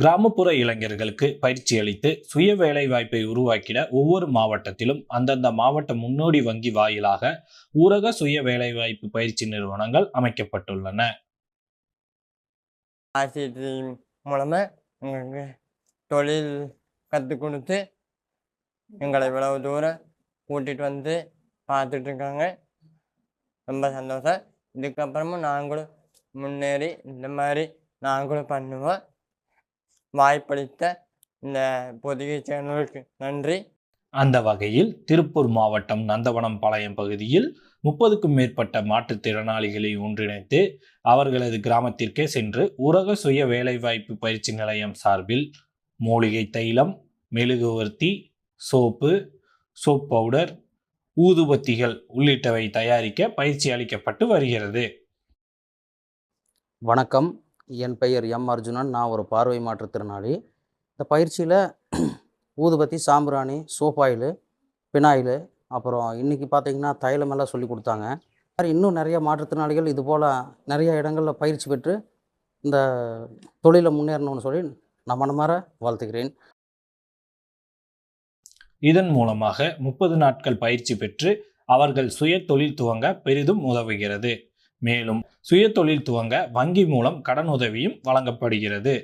கிராமப்புற இளைஞர்களுக்கு பயிற்சி அளித்து சுய வேலைவாய்ப்பை உருவாக்கிட ஒவ்வொரு மாவட்டத்திலும் அந்தந்த மாவட்ட முன்னோடி வங்கி வாயிலாக ஊரக சுய வேலைவாய்ப்பு பயிற்சி நிறுவனங்கள் அமைக்கப்பட்டுள்ளன. ஆசிரியர் மூலமாக எங்களுக்கு தொழில் கற்றுக் கொடுத்து எங்களை இவ்வளவு தூரம் கூட்டிகிட்டு வந்து பார்த்துட்டு இருக்காங்க. ரொம்ப சந்தோஷம். இதுக்கப்புறமும் நாங்களும் முன்னேறி இந்த மாதிரி நாங்களும் பண்ணுவோம். வாய்ப்பளித்த இந்த பொதிகை சேனலுக்கு நன்றி. அந்த வகையில் திருப்பூர் மாவட்டம் நந்தவனம் பாளையம் பகுதியில் முப்பதுக்கும் மேற்பட்ட மாற்றுத்திறனாளிகளை ஒன்றிணைத்து அவர்களது கிராமத்திற்கே சென்று ஊரக சுய வேலைவாய்ப்பு பயிற்சி நிலையம் சார்பில் மூலிகை தைலம் மெழுகுவர்த்தி சோப்பு சோப் பவுடர் ஊதுபத்திகள் உள்ளிட்டவை தயாரிக்க பயிற்சி அளிக்கப்பட்டு வருகிறது. வணக்கம். என் பெயர் எம் அர்ஜுனன். நான் ஒரு பார்வை மாற்றுத்திறனாளி இந்த பயிற்சியில் ஊதுபத்தி சாம்பிராணி சோப் பினாயில் பினாயிலு அப்புறம் இன்றைக்கி பார்த்தீங்கன்னா தைலமெல்லாம் சொல்லி கொடுத்தாங்க. இன்னும் நிறைய மாற்றுத்திறனாளிகள் இது போல் நிறைய இடங்களில் பயிற்சி பெற்று இந்த தொழிலை முன்னேறணும்னு சொல்லி நான் மனமார வாழ்த்துக்கிறேன் இதன் மூலமாக முப்பது நாட்கள் பயிற்சி பெற்று அவர்கள் சுய தொழில் துவங்க பெரிதும் உதவுகிறது. மேலும் சுய தொழில் துவங்க வங்கி மூலம் கடன் உதவியும் வழங்கப்படுகிறது.